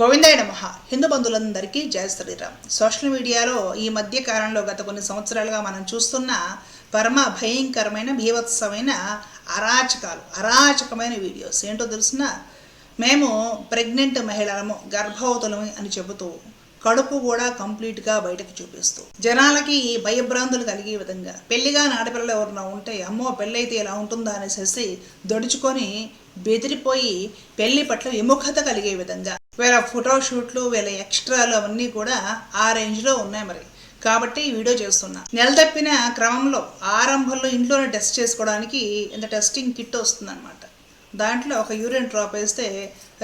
గోవిందాయ నమ. హిందూ బంధువులందరికీ జయ శ్రీరామ్. సోషల్ మీడియాలో ఈ మధ్య కాలంలో గత కొన్ని సంవత్సరాలుగా మనం చూస్తున్న పరమ భయంకరమైన భీవత్సమైన అరాచకాలు అరాచకమైన వీడియోస్. ఏంటో తెలిసిన? మేము ప్రెగ్నెంట్ మహిళలము గర్భవతులము అని చెబుతూ కడుపు కూడా కంప్లీట్గా బయటకు చూపిస్తూ జనాలకి భయభ్రాంతులు కలిగే విధంగా పెళ్ళిగా ఆడపిల్లలు ఎవరన్నా ఉంటే అమ్మో పెళ్ళైతే ఇలా ఉంటుందా అనేసి దొడుచుకొని బెదిరిపోయి పెళ్ళి పట్ల విముఖత కలిగే విధంగా వీళ్ళ ఫోటో షూట్లు వీళ్ళ ఎక్స్ట్రాలు అవన్నీ కూడా ఆ రేంజ్లో ఉన్నాయి మరి. కాబట్టి ఈ వీడియో చేస్తున్నా. నెల తప్పిన క్రమంలో ఆరంభంలో ఇంట్లోనే టెస్ట్ చేసుకోవడానికి ఇంత టెస్టింగ్ కిట్ వస్తుందన్నమాట. దాంట్లో ఒక యూరిన్ డ్రాప్ వేస్తే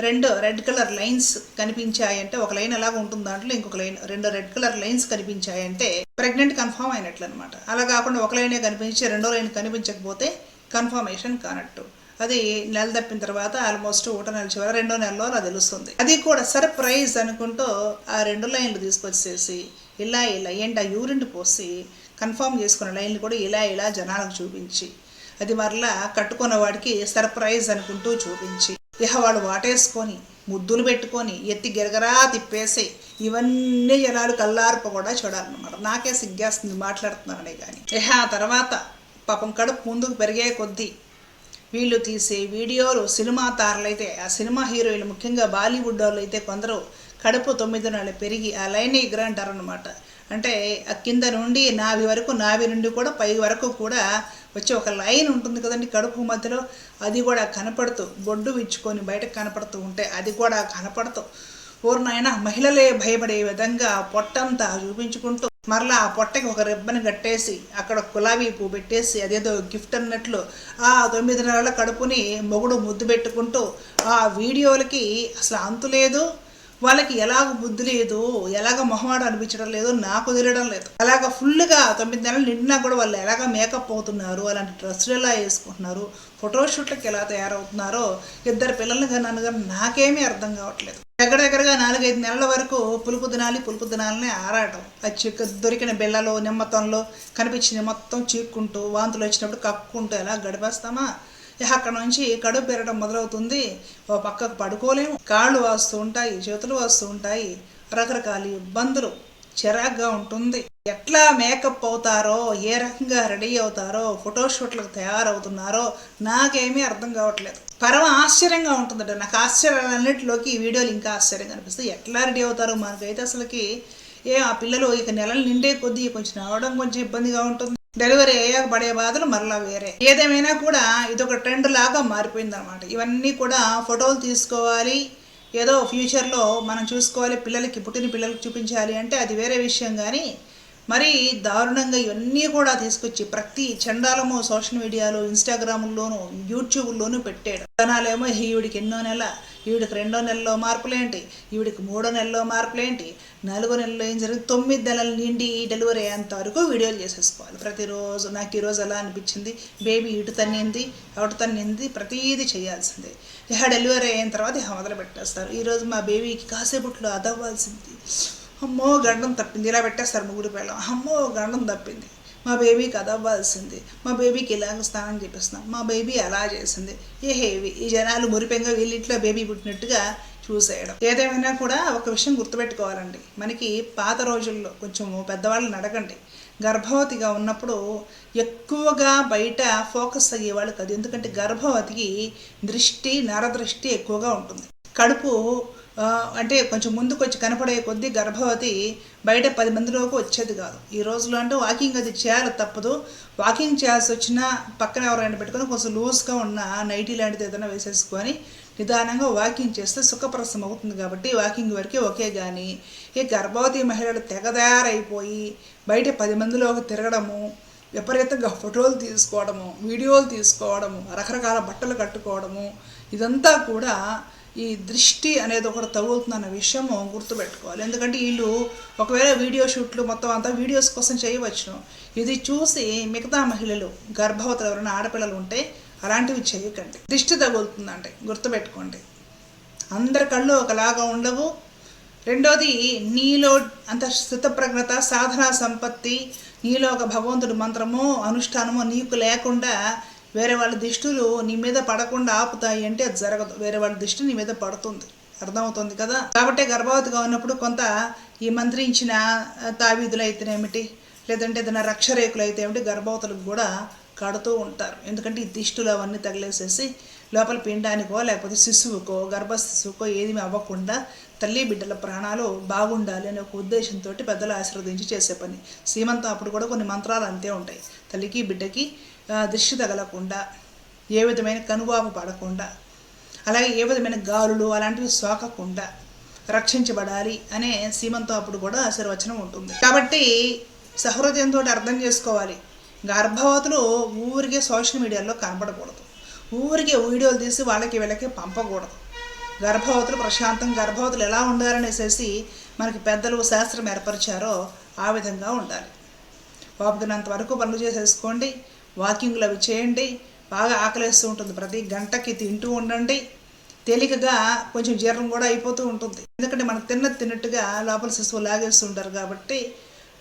రెండు రెడ్ కలర్ లైన్స్ కనిపించాయంటే ఒక లైన్ ఎలాగ ఉంటుంది దాంట్లో ఇంకొక లైన్ రెండు రెడ్ కలర్ లైన్స్ కనిపించాయంటే ప్రెగ్నెంట్ కన్ఫర్మ్ అయినట్లు అనమాట అలా కాకుండా ఒక లైనే కనిపించి రెండో లైన్ కనిపించకపోతే కన్ఫర్మేషన్ కానట్టు. అది నెల తప్పిన తర్వాత ఆల్మోస్ట్ ఒకటో నెల చివరి రెండో నెలలో అలా తెలుస్తుంది. అది కూడా సర్ప్రైజ్ అనుకుంటూ ఆ రెండు లైన్లు తీసుకొచ్చేసి ఇలా ఇలా ఏంటి ఆ యూరిన్ పోసి కన్ఫర్మ్ చేసుకున్న లైన్లు కూడా ఇలా ఇలా జనాలకు చూపించి అది మరలా కట్టుకున్న వాడికి సర్ప్రైజ్ అనుకుంటూ చూపించి ఇహ వాళ్ళు వాటేసుకొని ముద్దులు పెట్టుకొని ఎత్తి గిరగరా తిప్పేసి ఇవన్నీ జనాలు కల్లార్ప కూడా చూడాలన్నమాట. నాకే సిగ్గేస్తుంది మాట్లాడుతున్నాననే కానీ. ఇహ ఆ తర్వాత పాపం కడుపు ముందుకు పెరిగే కొద్దీ వీళ్ళు తీసే వీడియోలు సినిమా తారలైతే ఆ సినిమా హీరోయిన్లు ముఖ్యంగా బాలీవుడ్ వాళ్ళు అయితే కొందరు కడుపు తొమ్మిది నెలలు పెరిగి ఆ లైన్ ఎగ్ర అంటారనమాట అంటే ఆ కింద నుండి నావి వరకు నావి నుండి కూడా పై వరకు కూడా వచ్చే ఒక లైన్ ఉంటుంది కదండి కడుపు మధ్యలో. అది కూడా కనపడుతూ బొడ్డు విచ్చుకొని బయటకు కనపడుతూ ఉంటే అది కూడా కనపడుతూ పూర్ణైన మహిళలే భయపడే విధంగా పొట్టంతా చూపించుకుంటూ మరలా ఆ పొట్టకి ఒక రిబ్బన్ కట్టేసి అక్కడ గులాబీ పువ్వు పెట్టేసి అదేదో గిఫ్ట్ అన్నట్లు ఆ తొమ్మిది నెలల కడుపుని మొగుడు ముద్దు పెట్టుకుంటూ ఆ వీడియోలకి అసలు అంతు లేదు. వాళ్ళకి ఎలాగ బుద్ధి లేదు ఎలాగ మొహమాట అనిపించడం లేదు నాకు కుదిరడం లేదు. అలాగ ఫుల్గా తొమ్మిది నెలలు నిండినా కూడా వాళ్ళు ఎలాగ మేకప్ అవుతున్నారు అలాంటి డ్రెస్సులు ఎలా వేసుకుంటున్నారు ఫోటోషూట్లకు ఎలా తయారవుతున్నారో ఇద్దరు పిల్లల్ని కన్నాను కానీ నాకేమీ అర్థం కావట్లేదు. దగ్గరగా నాలుగైదు నెలల వరకు పులుపు దినాలి పులుపు దినాలని ఆరాటం. ఆ చిక్క దొరికిన బిళ్ళలో నిమ్మతంలో కనిపించిన మొత్తం చీక్కుంటూ వాంతులు వచ్చినప్పుడు కక్కుంటూ ఎలా గడిపేస్తామా? అక్కడ నుంచి కడుపు పెరగడం మొదలవుతుంది. ఓ పక్కకు పడుకోలేము. కాళ్ళు వాస్తూ ఉంటాయి చేతులు వాస్తూ ఉంటాయి. రకరకాల ఇబ్బందులు. చిరాగ్గా ఉంటుంది. ఎట్లా మేకప్ అవుతారో ఏ రకంగా రెడీ అవుతారో ఫోటోషూట్లకు తయారవుతున్నారో నాకేమీ అర్థం కావట్లేదు. పరమ ఆశ్చర్యంగా ఉంటుందట. నాకు ఆశ్చర్యాలన్నింటిలోకి ఈ వీడియోలు ఇంకా ఆశ్చర్యంగా అనిపిస్తుంది. ఎట్లా రెడీ అవుతారో మనకైతే అసలుకి ఏ ఆ పిల్లలు ఇక నెలలు నిండే కొద్దీ కొంచెం రావడం కొంచెం ఇబ్బందిగా ఉంటుంది. డెలివరీ అయ్యాక పడే బాధలు మరలా వేరే. ఏదేమైనా కూడా ఇదొక ట్రెండ్ లాగా మారిపోయింది అనమాట ఇవన్నీ కూడా ఫోటోలు తీసుకోవాలి. ఏదో ఫ్యూచర్లో మనం చూసుకోవాలి పిల్లలకి పుట్టిన పిల్లలకి చూపించాలి అంటే అది వేరే విషయం కానీ మరి దారుణంగా ఇవన్నీ కూడా తీసుకొచ్చి ప్రతి చండాలము సోషల్ మీడియాలో ఇన్స్టాగ్రాముల్లోనూ యూట్యూబ్లోనూ పెట్టాడు. జనాలేమో ఈవిడికి ఎన్నో నెల ఈవిడికి రెండో నెలలో మార్పులేంటి? ఈవిడికి మూడో నెలలో మార్పులేంటి? నాలుగో నెలలో ఏం జరిగింది? తొమ్మిది నెలల నిండి డెలివరీ అయ్యేంత వరకు వీడియోలు చేసేసుకోవాలి. ప్రతిరోజు నాకు ఈరోజు ఎలా అనిపించింది. బేబీ ఇటు తన్నింది అటు తన్నింది ప్రతీది చేయాల్సిందే. ఇహ డెలివరీ అయిన తర్వాత ఇహ మొదలు పెట్టేస్తారు ఈరోజు మా బేబీకి కాసేపట్లో అదవ్వాల్సింది. అమ్మో గండం తప్పింది. ఇలా పెట్టేస్తారు ముగ్గురు పిల్లలు. అమ్మో గండం తప్పింది. మా బేబీకి అదవ్వాల్సింది మా బేబీకి ఇలాగ స్నానం చేపిస్తున్నాం. మా బేబీ అలా చేసింది. ఏ హేవి. ఈ జనాలు మురిపెంగా వీళ్ళింట్లో బేబీ పుట్టినట్టుగా చూసేయడం. ఏదేమైనా కూడా ఒక విషయం గుర్తుపెట్టుకోవాలండి. మనకి పాత రోజుల్లో కొంచెం పెద్దవాళ్ళని అడగండి గర్భవతిగా ఉన్నప్పుడు ఎక్కువగా బయట ఫోకస్ అయ్యేవాళ్ళు కాదు. ఎందుకంటే గర్భవతికి దృష్టి నరదృష్టి ఎక్కువగా ఉంటుంది. కడుపు అంటే కొంచెం ముందుకు వచ్చి కనపడే కొద్దీ గర్భవతి బయట పది మందిలోకి వచ్చేది కాదు. ఈ రోజులో అంటే వాకింగ్ అది చేయాలి తప్పదు. వాకింగ్ చేయాల్సి వచ్చినా పక్కన ఎవరైనా పెట్టుకొని కొంచెం లూజ్గా ఉన్న నైటీ లాంటిది ఏదైనా వేసేసుకొని నిదానంగా వాకింగ్ చేస్తే సుఖప్రసం అవుతుంది కాబట్టి వాకింగ్ వరకే ఓకే కానీ ఈ గర్భవతి మహిళలు తెగదారైపోయి బయట పది మందిలోకి తిరగడము విపరీతంగా ఫోటోలు తీసుకోవడము వీడియోలు తీసుకోవడము రకరకాల బట్టలు కట్టుకోవడము ఇదంతా కూడా ఈ దృష్టి అనేది ఒకటి తగులుతుందన్న విషయము గుర్తుపెట్టుకోవాలి. ఎందుకంటే వీళ్ళు ఒకవేళ వీడియో షూట్లు మొత్తం అంతా వీడియోస్ కోసం చేయవచ్చును. ఇది చూసి మిగతా మహిళలు గర్భవతులు ఎవరైనా ఆడపిల్లలు ఉంటే అలాంటివి చేయకండి. దృష్టి తగులుతుందంటే గుర్తుపెట్టుకోండి. అందరి కళ్ళు ఒకలాగా ఉండవు. రెండోది నీలో అంత స్థితప్రజ్ఞత సాధనా సంపత్తి నీలో ఒక భగవంతుడి మంత్రము అనుష్ఠానము నీకు లేకుండా వేరే వాళ్ళ దిష్టులు నీ మీద పడకుండా ఆపుతాయి అంటే అది జరగదు. వేరే వాళ్ళ దిష్టి నీ మీద పడుతుంది. అర్థమవుతుంది కదా? కాబట్టి గర్భవతిగా ఉన్నప్పుడు కొంత ఈ మంత్రించిన ఆ, తావీదులు అయితేనేమిటి? లేదంటే ఏదైనా రక్షరేకులు అయితే ఏమిటి గర్భవతులకు కూడా కడుతూ ఉంటారు. ఎందుకంటే ఈ దిష్టులు అవన్నీ తగిలేసేసి లోపల పిండానికో లేకపోతే శిశువుకో గర్భ శిశువుకో ఏమీ అవ్వకుండా తల్లి బిడ్డల ప్రాణాలు బాగుండాలి అనే ఒక ఉద్దేశంతో పెద్దలు ఆశీర్వదించి చేసే పని. సీమంతం అప్పుడు కూడా కొన్ని మంత్రాలు అంతే ఉంటాయి. తల్లికి బిడ్డకి దృష్టి తగలకుండా ఏ విధమైన కనువాపు పడకుండా అలాగే ఏ విధమైన గాలులు అలాంటివి సోకకుండా రక్షించబడాలి అనే సీమంతో అప్పుడు కూడా ఆశీర్వచనం ఉంటుంది. కాబట్టి సహృదయంతో అర్థం చేసుకోవాలి. గర్భవతులు ఊరికే సోషల్ మీడియాలో కనపడకూడదు. ఊరికే వీడియోలు తీసి వాళ్ళకి వీళ్ళకి పంపకూడదు. గర్భవతులు ప్రశాంతం గర్భవతులు ఎలా ఉండాలనేసేసి మనకి పెద్దలు శాస్త్రం ఏర్పరిచారో ఆ విధంగా ఉండాలి. ఓపికనంత వరకు పనులు చేసేసుకోండి. వాకింగ్లు అవి చేయండి. బాగా ఆకలేస్తూ ఉంటుంది. ప్రతి గంటకి తింటూ ఉండండి. తేలికగా కొంచెం జీర్ణం కూడా అయిపోతూ ఉంటుంది. ఎందుకంటే మనం తిన్న తిన్నట్టుగా లోపల శిశువు లాగేస్తూ ఉంటారు కాబట్టి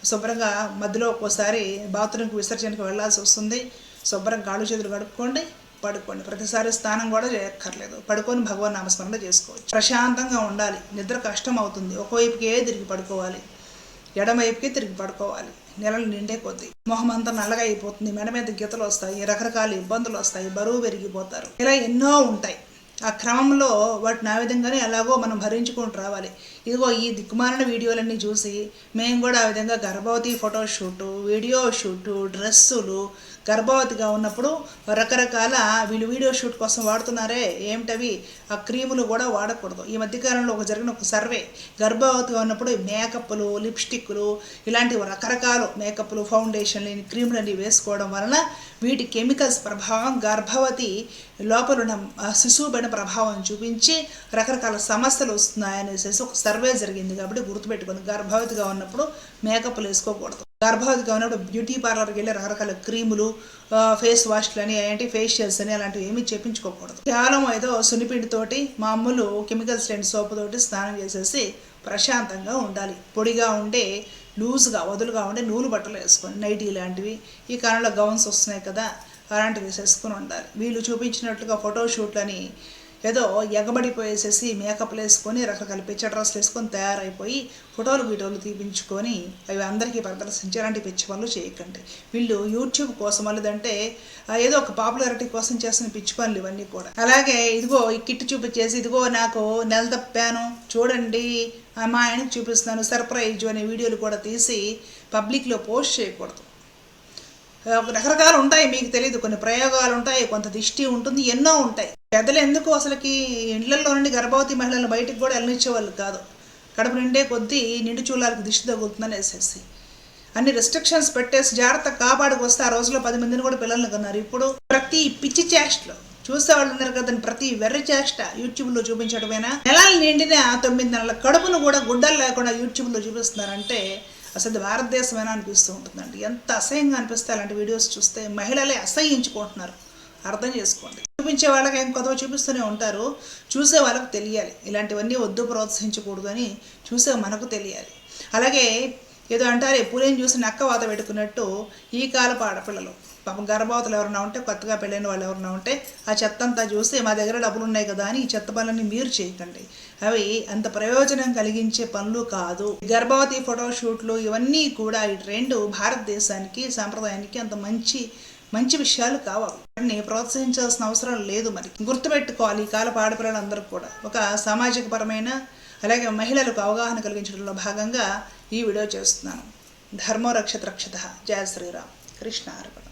శుభ్రంగా మధ్యలో ఒక్కోసారి బాత్రూమ్కి విసర్జనకి వెళ్ళాల్సి వస్తుంది. శుభ్రంగా కాళ్ళు చేతులు కడుక్కోండి. పడుకోండి. ప్రతిసారి స్నానం కూడా చేయక్కర్లేదు. పడుకొని భగవాన్ నామస్మరణ చేసుకోవచ్చు. ప్రశాంతంగా ఉండాలి. నిద్ర కష్టం అవుతుంది. ఒకవైపుకే తిరిగి పడుకోవాలి. ఎడమవైపుకి తిరిగి పడుకోవాలి. నెలలు నిండే కొద్దీ మొహం అంతా నల్లగా అయిపోతుంది. మెడ మీద గీతలు వస్తాయి. రకరకాల ఇబ్బందులు వస్తాయి. బరువు పెరిగిపోతారు. ఇలా ఎన్నో ఉంటాయి. ఆ క్రమంలో వాటిని ఆ విధంగానే ఎలాగో మనం భరించుకుంటూ రావాలి. ఇదిగో ఈ దిక్కుమాలిన వీడియోలన్నీ చూసి మేము కూడా ఆ విధంగా గర్భవతి ఫోటోషూటు వీడియో షూటు డ్రెస్సులు గర్భవతిగా ఉన్నప్పుడు రకరకాల వీళ్ళు వీడియో షూట్ కోసం వాడుతున్నారే ఏమిటవి? ఆ క్రీములు కూడా వాడకూడదు. ఈ మధ్యకాలంలో ఒక జరిగిన ఒక సర్వే గర్భవతిగా ఉన్నప్పుడు మేకప్లు లిప్స్టిక్లు ఇలాంటి రకరకాల మేకప్లు ఫౌండేషన్ లేని క్రీములు అన్ని వేసుకోవడం వలన వీటి కెమికల్స్ ప్రభావం గర్భవతి లోపల ఉన్న శిశువు పైన ప్రభావం చూపించి రకరకాల సమస్యలు వస్తున్నాయనేసి ఒక సర్వే జరిగింది కాబట్టి గుర్తుపెట్టుకుంది గర్భవతిగా ఉన్నప్పుడు మేకప్లు వేసుకోకూడదు. గర్భవతిగా ఉన్నప్పుడు బ్యూటీ పార్లర్కి వెళ్ళి రకరకాల క్రీములు ఫేస్ వాష్లు అని ఏంటి ఫేషియల్స్ అని అలాంటివి ఏమీ చేపించుకోకూడదు. కేవలం ఏదో సునిపిండితోటి మామూలు కెమికల్స్ లేని సోపు తోటి స్నానం చేసేసి ప్రశాంతంగా ఉండాలి. పొడిగా ఉండే లూజ్గా వదులుగా ఉండే నూలు బట్టలు వేసుకొని నైటీ లాంటివి ఈ కాలంలో గౌన్స్ వస్తున్నాయి కదా అలాంటివి వేసేసుకుని ఉండాలి. వీళ్ళు చూపించినట్లుగా ఫోటోషూట్లని ఏదో ఎగబడిపోయేసేసి మేకప్లు వేసుకొని రకరకాల పిచ్చ డ్రెస్లు వేసుకొని తయారైపోయి ఫోటోలు వీడియోలు తీపించుకొని అవి అందరికీ ప్రదర్శించి అలాంటి పిచ్చి పనులు చేయకండి. వీళ్ళు యూట్యూబ్ కోసం లేదంటే ఏదో ఒక పాపులారిటీ కోసం చేసిన పిచ్చి పనులు ఇవన్నీ కూడా. అలాగే ఇదిగో ఈ కిట్ చూపించేసి ఇదిగో నాకు నెల తప్పాను చూడండి మా ఆయనకి చూపిస్తున్నాను సర్ప్రైజ్ అనే వీడియోలు కూడా తీసి పబ్లిక్లో పోస్ట్ చేయకూడదు. రకరకాలు ఉంటాయి మీకు తెలియదు కొన్ని ప్రయోగాలు ఉంటాయి కొంత దిష్టి ఉంటుంది ఎన్నో ఉంటాయి. పెద్దలు ఎందుకు అసలుకి ఇళ్ళలో నుండి గర్భవతి మహిళలను బయటికి కూడా వెళ్ళనిచ్చేవాళ్ళు కాదు. కడుపు నిండే కొద్దీ నిండు చూలాలకు దిష్టి తగులుతుందని వేసేసి అన్ని రెస్ట్రిక్షన్స్ పెట్టేసి జాగ్రత్త కాపాడుకొస్తే ఆ రోజులో పది మందిని కూడా పిల్లల్ని కన్నారు. ఇప్పుడు ప్రతి పిచ్చి చేష్టలో చూసేవాళ్ళు ఉన్నారు కదండి ప్రతి వెర్రి చేష్ట యూట్యూబ్లో చూపించడమేనా? నెలలు నిండిన తొమ్మిది నెలల కడుపును కూడా గుడ్డలు లేకుండా యూట్యూబ్లో చూపిస్తున్నారంటే అసలు భారతదేశమేనా అనిపిస్తూ ఉంటుందండి. ఎంత అసహ్యంగా అనిపిస్తే అలాంటి వీడియోస్ చూస్తే మహిళలే అసహ్యించుకుంటున్నారు. అర్థం చేసుకోండి. చూపించే వాళ్ళకి ఏం కొత్తగా చూపిస్తూనే ఉంటారు. చూసే వాళ్ళకి తెలియాలి. ఇలాంటివన్నీ వద్దు ప్రోత్సహించకూడదు అని చూసే మనకు తెలియాలి. అలాగే ఏదో అంటారే పూలేం చూసి నక్క వాత పెట్టుకున్నట్టు ఈ కాలపు ఆడపిల్లలు. పాపం గర్భవతులు ఎవరన్నా ఉంటే కొత్తగా పెళ్ళైన వాళ్ళు ఎవరన్నా ఉంటే ఆ చెత్త అంతా చూస్తే మా దగ్గర డబ్బులు ఉన్నాయి కదా అని ఈ చెత్త పనులన్నీ మీరు చేయకండి. అవి అంత ప్రయోజనం కలిగించే పనులు కాదు. గర్భవతి ఫోటోషూట్లు ఇవన్నీ కూడా ఈ ట్రెండ్ భారతదేశానికి సాంప్రదాయానికి అంత మంచి మంచి విషయాలు కావాలి వాటిని ప్రోత్సహించాల్సిన అవసరం లేదు మరి. గుర్తుపెట్టుకోవాలి ఈ కాల ఆడపిల్లలందరూ కూడా. ఒక సామాజిక పరమైన అలాగే మహిళలకు అవగాహన కలిగించడంలో భాగంగా ఈ వీడియో చేస్తున్నాను. ధర్మో రక్షత రక్షత జయ శ్రీరామ్. కృష్ణ అర్పణ